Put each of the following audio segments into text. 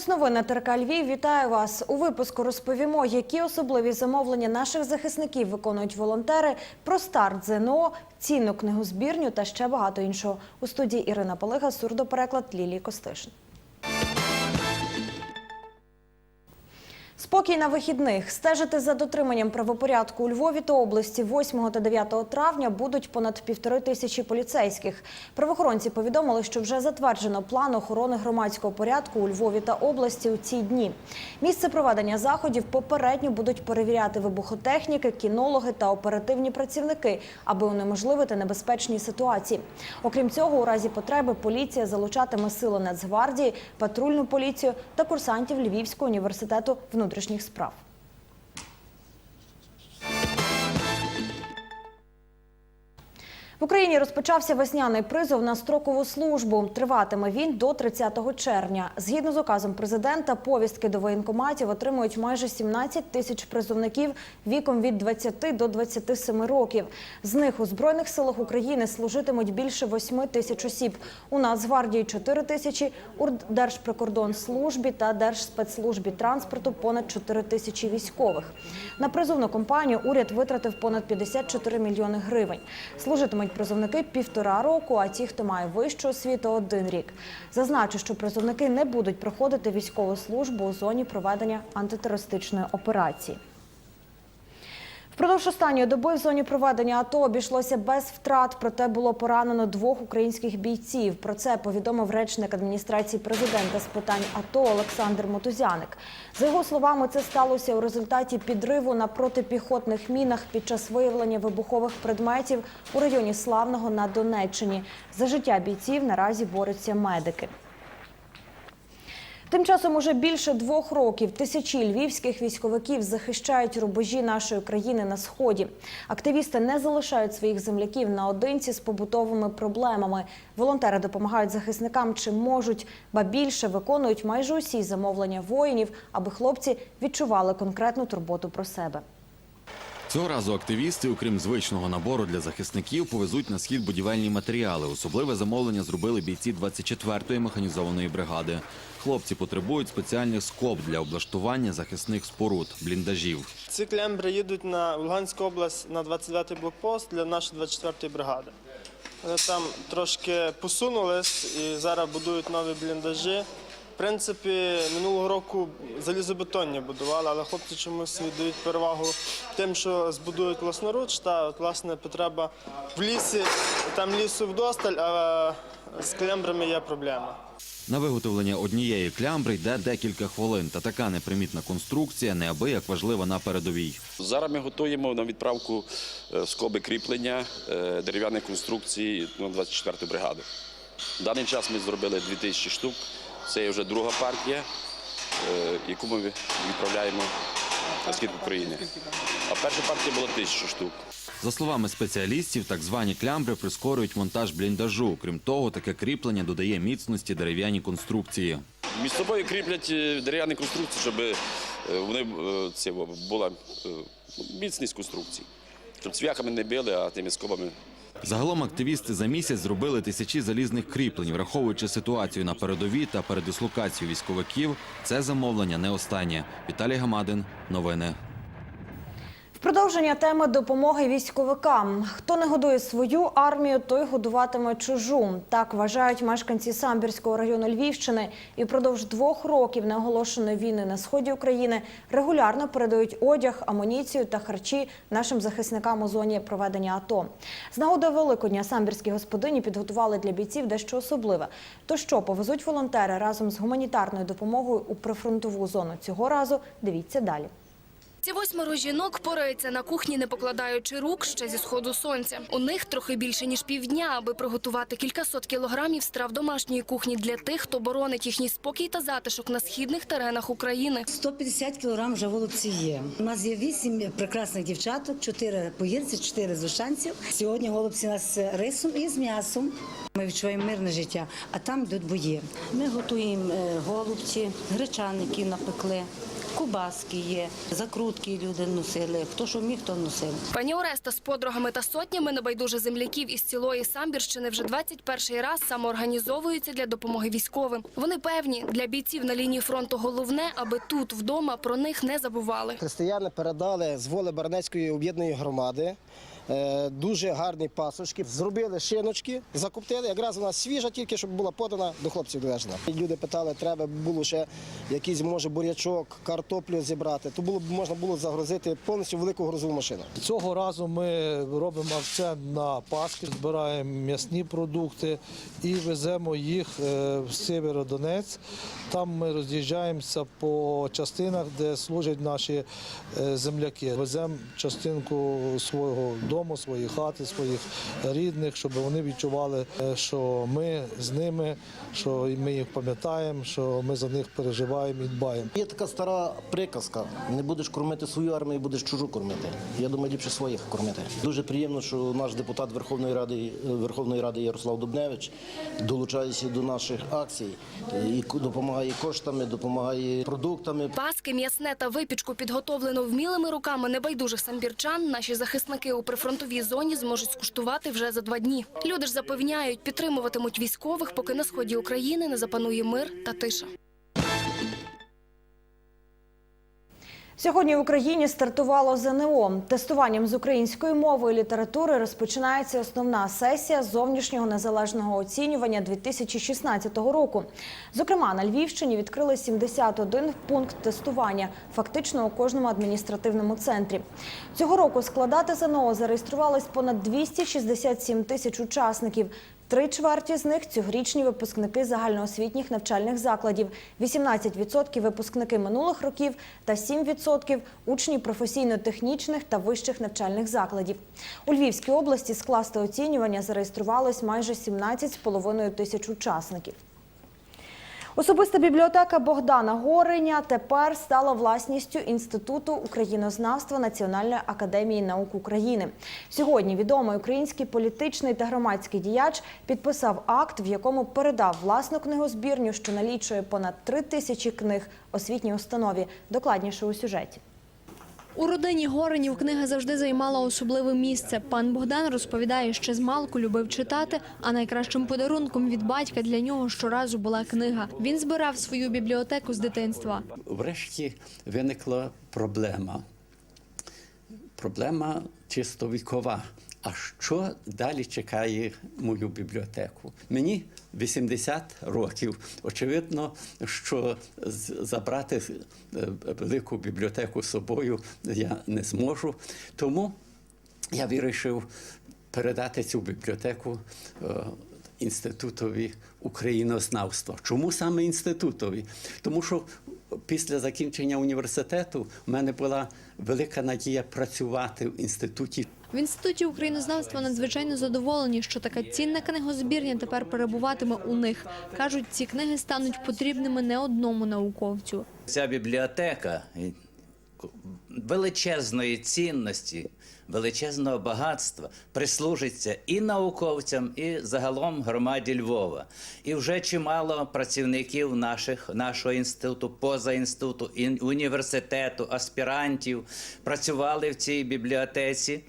час новин ТРК Львів. Вітаю вас. У випуску розповімо, які особливі замовлення наших захисників виконують волонтери, про старт ЗНО, цінну книгозбірню та ще багато іншого. У студії Ірина Полига, сурдопереклад Лілії Костишин. Спокій на вихідних. Стежити за дотриманням правопорядку у Львові та області 8 та 9 травня будуть понад півтори тисячі поліцейських. Правоохоронці повідомили, що вже затверджено план охорони громадського порядку у Львові та області у ці дні. Місце проведення заходів попередньо будуть перевіряти вибухотехніки, кінологи та оперативні працівники, аби унеможливити небезпечні ситуації. Окрім цього, у разі потреби поліція залучатиме сили Нацгвардії, патрульну поліцію та курсантів Львівського університету внутрішніх справ. В Україні розпочався весняний призов на строкову службу. Триватиме він до 30 червня. Згідно з указом президента, повістки до воєнкоматів отримують майже 17 тисяч призовників віком від 20 до 27 років. З них у збройних силах України служитимуть більше 8 тисяч осіб. У Нацгвардії 4 тисячі, у Держприкордонслужбі та Держспецслужбі транспорту понад 4 тисячі військових. На призовну кампанію уряд витратив понад 54 мільйони гривень. Служитимуть призовники півтора року, а ті, хто має вищу освіту, один рік. Зазначу, що призовники не будуть проходити військову службу у зоні проведення антитерористичної операції. Впродовж останньої доби в зоні проведення АТО обійшлося без втрат, проте було поранено двох українських бійців. Про це повідомив речник адміністрації президента з питань АТО Олександр Мотузяник. За його словами, це сталося у результаті підриву на протипіхотних мінах під час виявлення вибухових предметів у районі Славного на Донеччині. За життя бійців наразі борються медики. Тим часом уже більше двох років тисячі львівських військовиків захищають рубежі нашої країни на сході. Активісти не залишають своїх земляків наодинці з побутовими проблемами. Волонтери допомагають захисникам чим можуть, ба більше виконують майже усі замовлення воїнів, аби хлопці відчували конкретну турботу про себе. Цього разу активісти, окрім звичного набору для захисників, повезуть на схід будівельні матеріали. Особливе замовлення зробили бійці 24-ї механізованої бригади. Хлопці потребують спеціальних скоб для облаштування захисних споруд, бліндажів. Ці клембри їдуть на Луганську область на 29-й блокпост для нашої 24-ї бригади. Вони там трошки посунулись і зараз будують нові бліндажі. В принципі, минулого року залізобетонні будували, але хлопці чомусь віддають перевагу тим, що збудують власноруч. Та от, власне потреба в лісі, там лісу вдосталь, а з клембрами є проблема. На виготовлення однієї клямбри йде декілька хвилин. Та така непримітна конструкція неабияк важлива на передовій. Зараз ми готуємо на відправку е, скоби кріплення е, дерев'яних конструкцій ну, 24-ї бригади. В даний час ми зробили 2000 штук. Це є вже друга партія, е, яку ми відправляємо на схід України. А перша партія була 1000 штук. За словами спеціалістів, так звані клямбри прискорюють монтаж бліндажу. Крім того, таке кріплення додає міцності дерев'яній конструкції. Між собою кріплять е, дерев'яні конструкції, щоб е, вони це, була міцність конструкцій. Щоб цвяхами не били, а тими скобами Загалом активісти за місяць зробили тисячі залізних кріплень, враховуючи ситуацію на передовій та передислокацію військовиків. Це замовлення не останнє. Віталій Гамадин, новини. Продовження теми допомоги військовикам. Хто не годує свою армію, той годуватиме чужу. Так вважають мешканці Самбірського району Львівщини. І впродовж двох років неоголошеної війни на сході України регулярно передають одяг, амуніцію та харчі нашим захисникам у зоні проведення АТО. З нагоди Великодня самбірські господині підготували для бійців дещо особливе. То що повезуть волонтери разом з гуманітарною допомогою у прифронтову зону цього разу? Дивіться далі. Ці восьмеро жінок пораються на кухні, не покладаючи рук ще зі сходу сонця. У них трохи більше ніж півдня, аби приготувати кількасот кілограмів страв домашньої кухні для тих, хто боронить їхній спокій та затишок на східних теренах України. 150 кілограм вже голубці є. У нас є вісім прекрасних дівчаток, чотири поїрці, чотири з ушанців. Сьогодні голубці нас рисом і з м'ясом. Ми відчуваємо мирне життя, а там йдуть бої. Ми готуємо е, голубці, гречаники напекли, кубаски є, закрутки люди носили. Хто що міг, то носив. Пані Ореста з подругами та сотнями небайдужих земляків із цілої Самбірщини вже 21 раз самоорганізовуються для допомоги військовим. Вони певні, для бійців на лінії фронту головне, аби тут, вдома, про них не забували. Християни передали з воли Баранецької об'єднаної громади. е, Дуже гарні пасочки. Зробили шиночки, закоптили. Якраз вона свіжа, тільки щоб була подана до хлопців довезена. Люди питали, треба було ще якийсь, може, бурячок, картоплю зібрати. То було б можна було загрузити повністю велику грузову машину. Цього разу ми робимо акцент на Пасхи, збираємо м'ясні продукти і веземо їх е, в Сєвєродонець. Там ми роз'їжджаємося по частинах, де служать наші е, земляки. Веземо частинку свого дому, своєї хати, своїх рідних, щоб вони відчували, е, що ми з ними, що ми їх пам'ятаємо, що ми за них переживаємо і дбаємо. Є така стара приказка: не будеш кормити свою армію, будеш чужу кормити. Я думаю, ліпше своїх кормити. Дуже приємно, що наш депутат Верховної Ради Верховної Ради Ярослав Дубневич долучається до наших акцій і допомагає коштами, допомагає продуктами. Паски, м'ясне та випічку підготовлено вмілими руками небайдужих самбірчан. Наші захисники у прифронтовій зоні зможуть скуштувати вже за два дні. Люди ж запевняють, підтримуватимуть військових, поки на сході України не запанує мир та тиша. Сьогодні в Україні стартувало ЗНО. Тестуванням з української мови і літератури розпочинається основна сесія зовнішнього незалежного оцінювання 2016 року. Зокрема, на Львівщині відкрили 71 пункт тестування, фактично у кожному адміністративному центрі. Цього року складати ЗНО зареєструвалось понад 267 тисяч учасників. Три чверті з них цьогорічні випускники загальноосвітніх навчальних закладів, 18% випускники минулих років та 7% учні професійно-технічних та вищих навчальних закладів. У Львівській області скласти оцінювання зареєструвалось майже 17,5 тисяч учасників. Особиста бібліотека Богдана Гореня тепер стала власністю Інституту українознавства Національної академії наук України. Сьогодні відомий український політичний та громадський діяч підписав акт, в якому передав власну книгозбірню, що налічує понад три тисячі книг освітній установі. Докладніше у сюжеті. У родині Горенів книга завжди займала особливе місце. Пан Богдан розповідає, що з малку любив читати, а найкращим подарунком від батька для нього щоразу була книга. Він збирав свою бібліотеку з дитинства. Врешті виникла проблема. Проблема чисто вікова. А що далі чекає мою бібліотеку? Мені 80 років. Очевидно, що забрати е, велику бібліотеку з собою я не зможу. Тому я вирішив передати цю бібліотеку е, інститутові українознавства. Чому саме інститутові? Тому що після закінчення університету в мене була велика надія працювати в інституті. В інституті українознавства надзвичайно задоволені, що така цінна книгозбірня тепер перебуватиме у них. кажуть, ці книги стануть потрібними не одному науковцю. Ця бібліотека величезної цінності, величезного багатства прислужиться і науковцям, і загалом громаді Львова. І вже чимало працівників наших, нашого інституту, поза інституту, університету, аспірантів працювали в цій бібліотеці.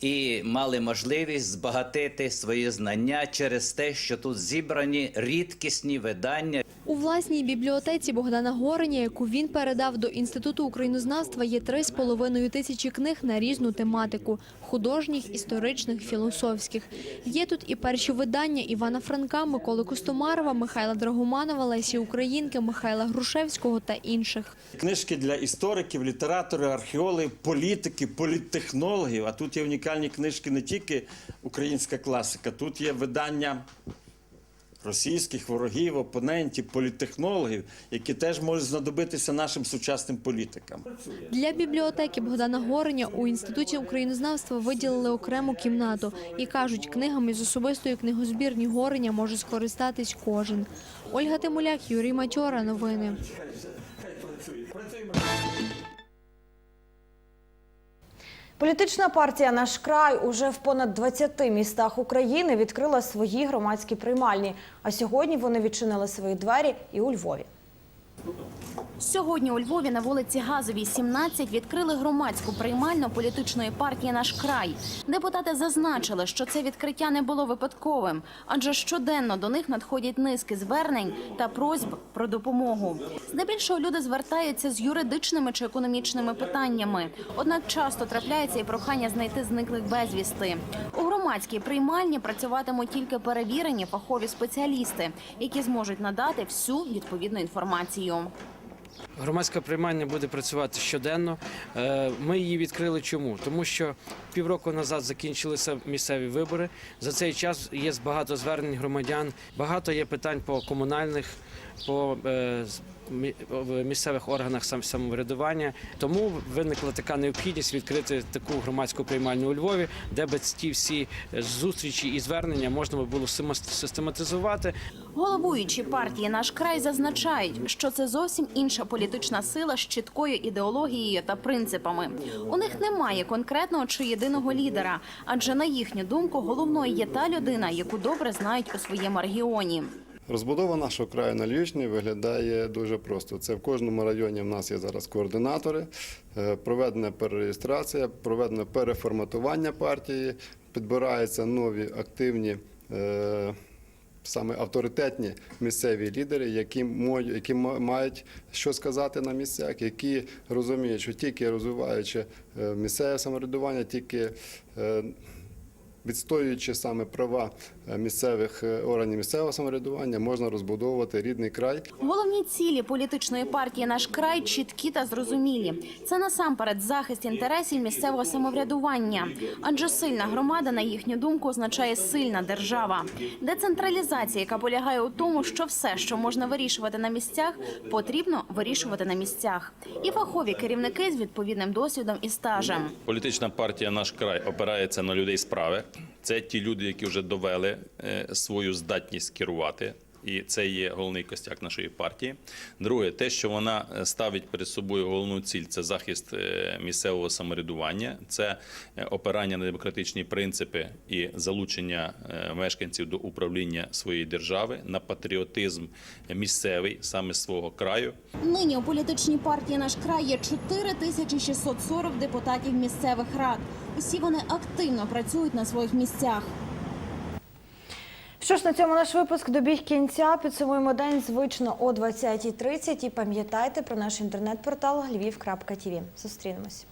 І мали можливість збагатити свої знання через те, що тут зібрані рідкісні видання У власній бібліотеці Богдана Гореня, яку він передав до Інституту українознавства, є три з половиною тисячі книг на різну тематику – художніх, історичних, філософських. Є тут і перші видання Івана Франка, Миколи Костомарова, Михайла Драгоманова, Лесі Українки, Михайла Грушевського та інших. Книжки для істориків, літераторів, археологів, політиків, політтехнологів. А тут є унікальні книжки не тільки українська класика, тут є видання російських ворогів, опонентів, політтехнологів, які теж можуть знадобитися нашим сучасним політикам. Для бібліотеки Богдана Гореня у Інституті українознавства виділили окрему кімнату і кажуть, книгами з особистої книгозбірні Гореня може скористатись кожен. Ольга Тимуляк, Юрій Матьора. Новини. Політична партія Наш край уже в понад 20 містах України відкрила свої громадські приймальні. А сьогодні вони відчинили свої двері і у Львові. Сьогодні у Львові на вулиці Газовій, 17, відкрили громадську приймальну політичної партії «Наш край». Депутати зазначили, що це відкриття не було випадковим, адже щоденно до них надходять низки звернень та просьб про допомогу. Здебільшого люди звертаються з юридичними чи економічними питаннями. Однак часто трапляється і прохання знайти зниклих безвісти. У громадській приймальні працюватимуть тільки перевірені фахові спеціалісти, які зможуть надати всю відповідну інформацію. Громадська приймання буде працювати щоденно. Е, Ми її відкрили чому? Тому що півроку назад закінчилися місцеві вибори. За цей час є багато звернень громадян, багато є питань по комунальних, по е, місцевих органах сам- самоврядування. Тому виникла така необхідність відкрити таку громадську приймальню у Львові, де би ті всі зустрічі і звернення можна було систематизувати. Головуючі партії «Наш край» зазначають, що це зовсім інша політична сила з чіткою ідеологією та принципами. У них немає конкретного чи єдиного лідера, адже на їхню думку головною є та людина, яку добре знають у своєму регіоні. Розбудова нашого краю на Львівщині виглядає дуже просто. Це в кожному районі в нас є зараз координатори, е, проведена перереєстрація, проведено переформатування партії, підбираються нові активні. Саме авторитетні місцеві лідери, які які мають що сказати на місцях, які розуміють, що тільки розвиваючи е, місцеве самоврядування, тільки е, відстоюючи саме права місцевих е, органів місцевого самоврядування, можна розбудовувати рідний край. Головні цілі політичної партії «Наш край» чіткі та зрозумілі. Це насамперед захист інтересів місцевого самоврядування. Адже сильна громада, на їхню думку, означає сильна держава. Децентралізація, яка полягає у тому, що все, що можна вирішувати на місцях, потрібно вирішувати на місцях. І фахові керівники з відповідним досвідом і стажем. Політична партія Наш край опирається на людей справи. Це ті люди, які вже довели е, свою здатність керувати. І це є головний костяк нашої партії. Друге, те, що вона е, ставить перед собою головну ціль, це захист е, місцевого самоврядування, це е, опирання на демократичні принципи і залучення мешканців до управління своєї держави, на патріотизм місцевий саме свого краю. Нині у політичній партії «Наш край» є 4640 депутатів місцевих рад. Усі вони активно працюють на своїх місцях. Що ж, на цьому наш випуск добіг кінця. Підсумуємо день звично о 20.30. І пам'ятайте про наш інтернет-портал lviv.tv. Зустрінемось.